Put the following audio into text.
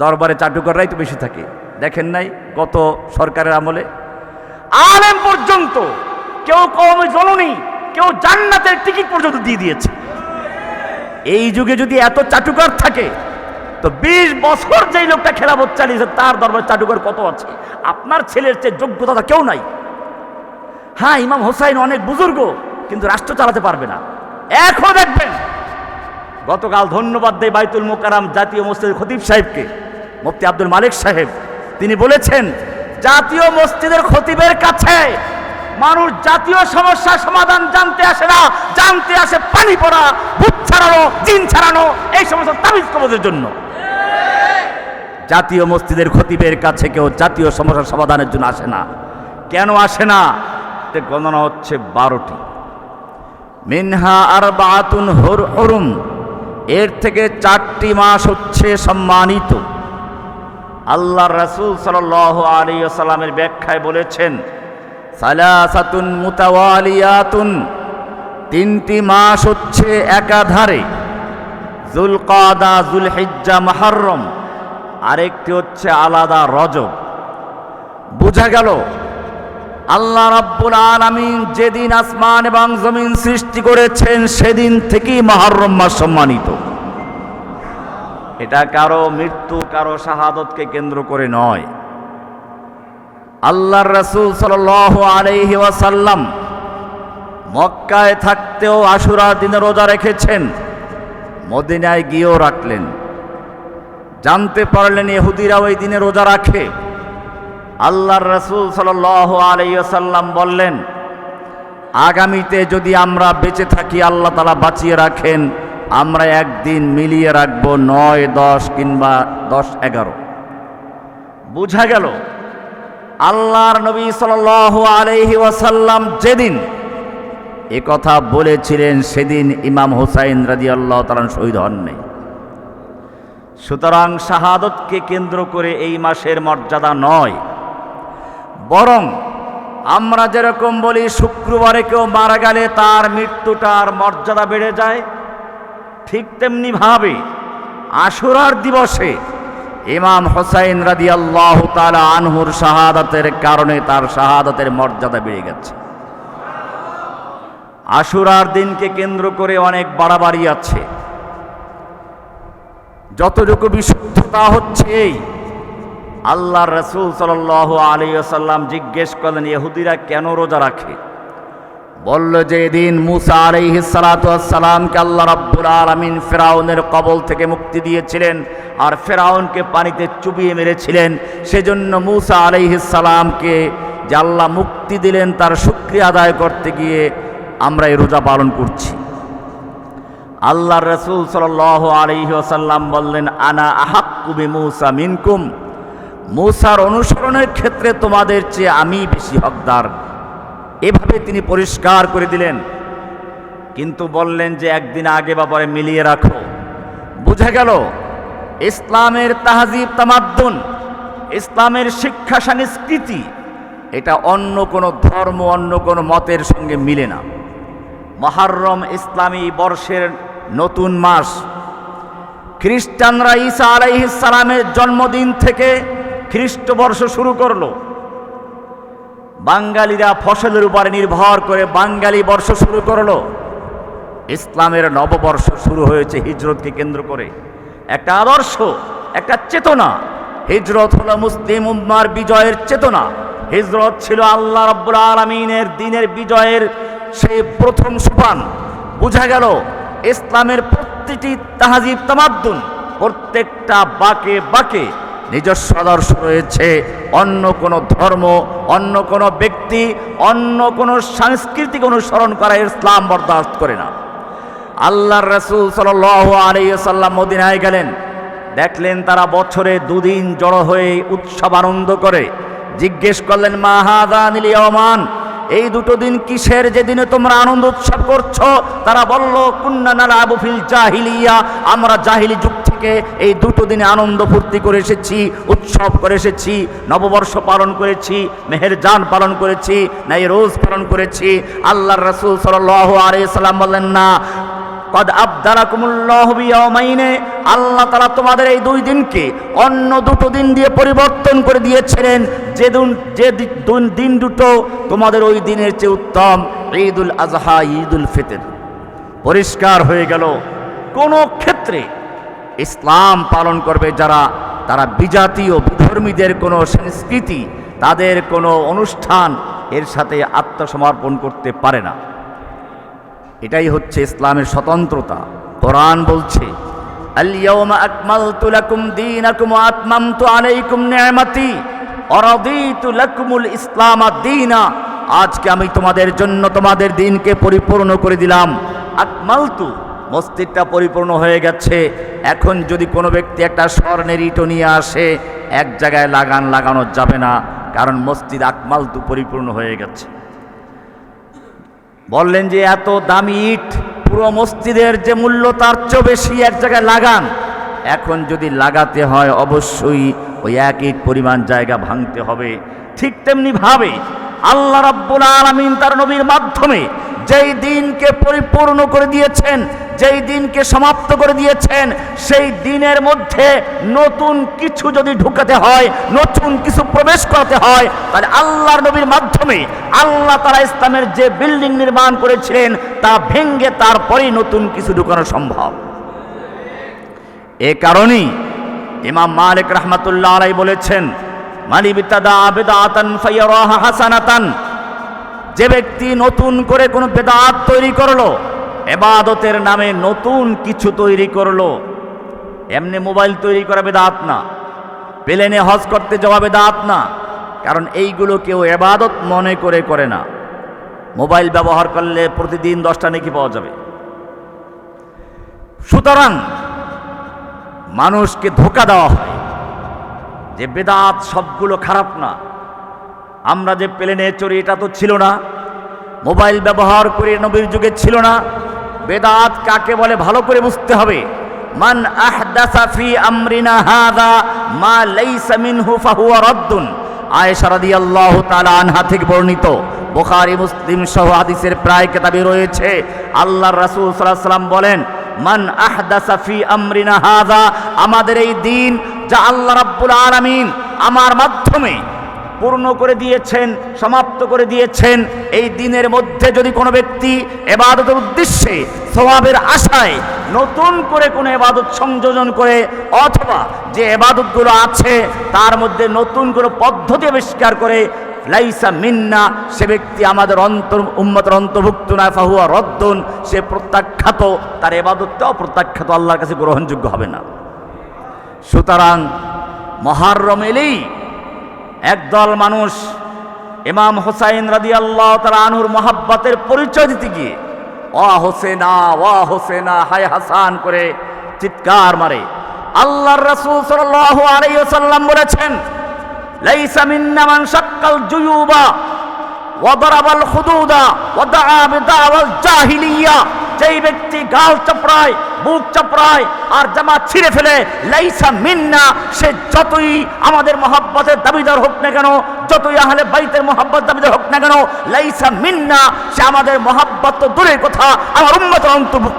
দরবারে চাটুকররাই তো বেশি থাকে। দেখেন নাই কত সরকারের আমলে? আলেম পর্যন্ত কেউ কমে জননী, কেউ জান্নাতের টিকিট পর্যন্ত দিয়ে দিয়েছে। এই যুগে যদি এত চাটুকার থাকে, তো বিশ বছর যেই লোকটা খেলাবত চালিয়েছে, তার দরবার চাটুকার কত আছে? আপনার ছেলের চেয়ে যোগ্যতা কেউ নাই। হ্যাঁ ইমাম হোসাইন অনেক বুজুর্গ, কিন্তু রাষ্ট্র চালাতে পারবে না। এখনও দেখবেন, গতকাল ধন্যবাদ দেয় বাইতুল মোকারাম জাতীয় মসজিদের খতিব সাহেবকে। মুফতি আব্দুল মালিক সাহেব, তিনি বলেছেন, জাতীয় মসজিদের খতিবের কাছে মানুষ জাতীয় সমস্যার সমাধান জানতে আসে না, জানতে আসে পানি পড়া, ভূত ছাড়ানো, জিন ছাড়ানো, এই সমস্ত তাবিজ কবজের জন্য। জাতীয় মসজিদের খতিবের কাছে কেউ জাতীয় সমস্যার সমাধানের জন্য আসে না। কেন আসে না? তে গণনা হচ্ছে বারোটি। মিনহা আর বাতুন হর হরুম, এর থেকে চারটি মাস হচ্ছে সম্মানিত। আল্লাহ রসুল সাল আলী সাল্লামের ব্যাখ্যায় বলেছেন, সালাসাতুন মুতাওয়ালিয়াতুন, তিনটি মাস হচ্ছে একাধারে, জুলকাদা, জুলহিজ্জা, মাহরম, আরেকটি হচ্ছে আলাদা রজব। বোঝা গেল, আল্লাহ রাব্বুল আলামিন যেদিন আসমান এবং জমিন সৃষ্টি করেছেন, সেদিন থেকেই মহরম মাস সম্মানিত। এটা কারও মৃত্যু, কারও শাহাদতকে কেন্দ্র করে নয়। আল্লাহর রাসূল সাল্লাল্লাহু আলাইহি ওয়াসাল্লাম মক্কায় থাকতেও আশুরা দিনে রোজা রেখেছেন, মদিনায় গিয়েও রাখলেন। জানতে পারলেন ইহুদিরা ওই দিনে রোজা রাখে। আল্লাহর রসুল সাল আলাইসাল্লাম বললেন, আগামীতে যদি আমরা বেঁচে থাকি, আল্লাহ তালা বাঁচিয়ে রাখেন। আমরা একদিন মিলিয়ে রাখব নয়, দশ কিংবা দশ, এগারো। বুঝা গেল? আল্লাহর নবী সাল আলহি ওয়াসাল্লাম যেদিন এ কথা বলেছিলেন, সেদিন ইমাম হুসাইন রাজি আল্লাহ তালান শহীদ হননি সুতরাং শাহাদতকে কেন্দ্র করে এই মাসের মর্যাদা নয়। বরং আমরা যেরকম বলি, শুক্রবারে কেউ মারা গেলে তার মৃত্যুটার মর্যাদা বেড়ে যায় ঠিক তেমনি ভাবে আশুরার দিবসে ইমাম হোসাইন রাদি আল্লাহ তালা আনহুর শাহাদাতের কারণে তার শাহাদাতের মর্যাদা বেড়ে গেছে। আশুরার দিনকে কেন্দ্র করে অনেক বাড়াবাড়ি আছে। যতটুকু বিশুদ্ধতা হচ্ছে এই আল্লাহ রসুল সাল আলী আসাল্লাম জিজ্ঞেস করলেন, ইহুদিরা কেন রোজা রাখে? বলল যে দিন মুসা আলাইহি সালাতামকে আল্লাহ রাব্বুল আলমিন ফেরাউনের কবল থেকে মুক্তি দিয়েছিলেন আর ফেরাউনকে পানিতে চুবিয়ে মেরেছিলেন, সেজন্য মুসা আলাইহি সালামকে যে আল্লাহ মুক্তি দিলেন তার শুক্রিয়া আদায় করতে গিয়ে আমরা এই রোজা পালন করছি। আল্লাহ রসুল সাল আলহি আসাল্লাম বললেন, আনা আহাক্কুবি মুসা মিনকুম। মুসার অনুসরণের ক্ষেত্রে তোমাদের চেয়ে আমি বেশি হকদার। এভাবে তিনি পরিষ্কার করে দিলেন। কিন্তু বললেন যে একদিন আগে বা পরে মিলিয়ে রাখো। বুঝা গেল, ইসলামের তাহাজিব তামাদ্দুন, ইসলামের শিক্ষা সংস্কৃতি, এটা অন্য কোনো ধর্ম, অন্য কোনো মতের সঙ্গে মিলে না। মহারম ইসলামী বর্ষের নতুন মাস। খ্রিস্টানরা ঈসা আলাইহিসালামের জন্মদিন থেকে খ্রিস্টবর্ষ শুরু করল। বাঙালিরা ফসলের উপরে নির্ভর করে বাঙালি বর্ষ শুরু করল। ইসলামের নববর্ষ শুরু হয়েছে হিজরতকে কেন্দ্র করে। একটা আদর্শ, একটা চেতনা। হিজরত হলো মুসলিম উম্মার বিজয়ের চেতনা। হিজরত ছিল আল্লাহ রব্বুল আলমিনের দিনের বিজয়ের সেই প্রথম সোপান। বোঝা গেল, ইসলামের প্রতিটি তাহাজিব তামাদ্দুন প্রত্যেকটা বাকে বাকে নিজস্ব আদর্শ রয়েছে। অন্য কোনো ধর্ম, অন্য কোনো ব্যক্তি, অন্য কোনো সাংস্কৃতিক অনুসরণ করা ইসলাম বরদাস্ত করে না। আল্লাহর রসুল সাল আলাইসাল্লাম মদিনায় গেলেন। দেখলেন তারা বছরে দুদিন জড়ো হয়ে উৎসব আনন্দ করে। জিজ্ঞেস করলেন মাহাদানিল ইয়মান এই দুটো দিন কিসের যেদিনে তোমরা আনন্দ উৎসব করছ? তারা বলল কুন্নানাল আবুফিল জাহিলিয়া। আমরা জাহিলি যুগ থেকে এই দুটো দিনে আনন্দ ফুর্তি করে এসেছি, উৎসব করে এসেছি, নববর্ষ পালন করেছি মেহেরজান পালন করেছি নাই রোজ পালন করেছি। আল্লাহর রসুল সাল আরে বললেন, না, কদ বিয়াউমাইনে আল্লাহ তাআলা তোমাদের এই দুই দিনকে অন্য দুটো দিন দিয়ে পরিবর্তন করে দিয়েছিলেন। যে দিন যে দিন দুটো তোমাদের ওই দিনের চেয়ে উত্তম ঈদুল আজহা, ঈদুল ফিতর। পরিষ্কার হয়ে গেল। কোনো ক্ষেত্রে ইসলাম পালন করবে যারা, তারা বিজাতীয় বিধর্মীদের কোনো সংস্কৃতি, তাদের কোনো অনুষ্ঠান এর সাথে আত্মসমর্পণ করতে পারে না। এটাই হচ্ছে ইসলামের স্বতন্ত্রতা। কোরআন বলছে আল-ইয়াওমা আকমালতু লাকুম দীনাকুম ওয়া আতমামতু আলাইকুম নি'মাতি ওয়া রাদিতু লাকুমুল ইসলাম দীনা। আজকে আমি তোমাদের জন্য তোমাদের দিনকে পরিপূর্ণ করে দিলাম। আকমালতু, মসজিদটা পরিপূর্ণ হয়ে গেছে। এখন যদি কোনো ব্যক্তি একটা স্বর্ণের ইটো নিয়ে আসে, এক জায়গায় লাগান লাগানো যাবে না, কারণ মসজিদ আকমালতু পরিপূর্ণ হয়ে গেছে। বললেন যে, এত দামি ইট পুরো মসজিদের যে মূল্য, তার চেয়েও বেশি এক জায়গায় লাগান। এখন যদি লাগাতে হয়, অবশ্যই ওই এক ইট পরিমাণ জায়গা ভাঙতে হবে। ঠিক তেমনি ভাবে আল্লাহ রাব্বুল আলামিন তার নবীর মাধ্যমে যেই দিনকে পরিপূর্ণ করে দিয়েছেন যেই দিনকে সমাপ্ত করে দিয়েছেন, সেই দিনের মধ্যে নতুন কিছু যদি ঢুকাতে হয়, নতুন কিছু প্রবেশ করাতে হয়, তাহলে আল্লাহর নবীর মাধ্যমে আল্লাহ তারা ইসলামের যে বিল্ডিং নির্মাণ করেছিলেন, তা ভেঙ্গে তারপরেই নতুন কিছু ঢুকানো সম্ভব। এ কারণেই ইমাম মালিক রহমাতুল্লাহ আলাই বলেছেন, মানি বিতাদা আবেদাতান ফাইয়ারাহা হাসানাতান যে ব্যক্তি নতুন করে কোনো বেদাত তৈরি করল এবাদতের নামে নতুন কিছু তৈরি করল। এমনি মোবাইল তৈরি করা বেদাত না। প্লেনে হজ করতে যাওয়া বেদাত না। কারণ এইগুলো কেউ এবাদত মনে করে করে না। মোবাইল ব্যবহার করলে প্রতিদিন দশটা নাকি পাওয়া যাবে। সুতরাং মানুষকে ধোকা দেওয়া হয়। যে বেদাত সবগুলো খারাপ না। আমরা যে প্লেনে চড়ি, এটা তো ছিল না। মোবাইল ব্যবহার করে নবীর যুগে ছিল না। বেদাত কাকে বলে ভালো করে বুঝতে হবে। মান আমরিনা হাদা মা বর্ণিত। বুখারী, মুসলিম সহ হাদিসের প্রায় কিতাবে রয়েছে। আল্লাহর রাসূল সাল্লাম বলেন, মান আহদাসা আমরিনা হাদা আমাদের এই দিন যা আল্লাহ রাব্বুল আমার মাধ্যমে পূর্ণ করে দিয়েছেন, সমাপ্ত করে দিয়েছেন। এই দিনের মধ্যে যদি কোনো ব্যক্তি এবাদতের উদ্দেশ্যে স্বভাবের আশায় নতুন করে কোনো এবাদত সংযোজন করে অথবা যে এবাদতগুলো আছে তার মধ্যে নতুন কোনো পদ্ধতি আবিষ্কার করে, লাইসা মিন্না, সে ব্যক্তি আমাদের অন্তর, উম্মতের অন্তর্ভুক্ত না, ফাহুয়া রদ্দন, সে প্রত্যাখ্যাত, তার এবাদতটাও প্রত্যাখ্যাত, আল্লাহর কাছে গ্রহণযোগ্য হবে না। সুতরাং মহারম এলেই একদল মানুষ ইমাম হোসাইন রাদি আল্লাহ তালা আনহুর মহাব্বাতের পরিচয় দিতে গিয়ে ওয়া হোসেনা ওয়া হোসেনা, হায় হাসান করে চিৎকার মারে। আল্লাহর রাসূল সাল্লাল্লাহু আলাইহি ওয়াসাল্লাম বলেছেন, লাইসা মিন্না মান জুয়ুবা ওয়া দারাবাল খুদুদা ওয়া দাআ বিদাওয়াল জাহিলিয়া। যেই ব্যক্তি গাল চাপড়ায়, বুক চপড়ায় আর জামা ছিঁড়ে ফেলে, লাইসা মিন্না, সে যতই আমাদের মহাব্বতের দাবিদার হোক না কেন, যতই আহলে বাইতের মহাব্বত দাবিদার হোক না কেন, লাইসা মিন্না, সে আমাদের মহাব্বত তো দূরের কথা, আমার উন্মত অন্তর্ভুক্ত।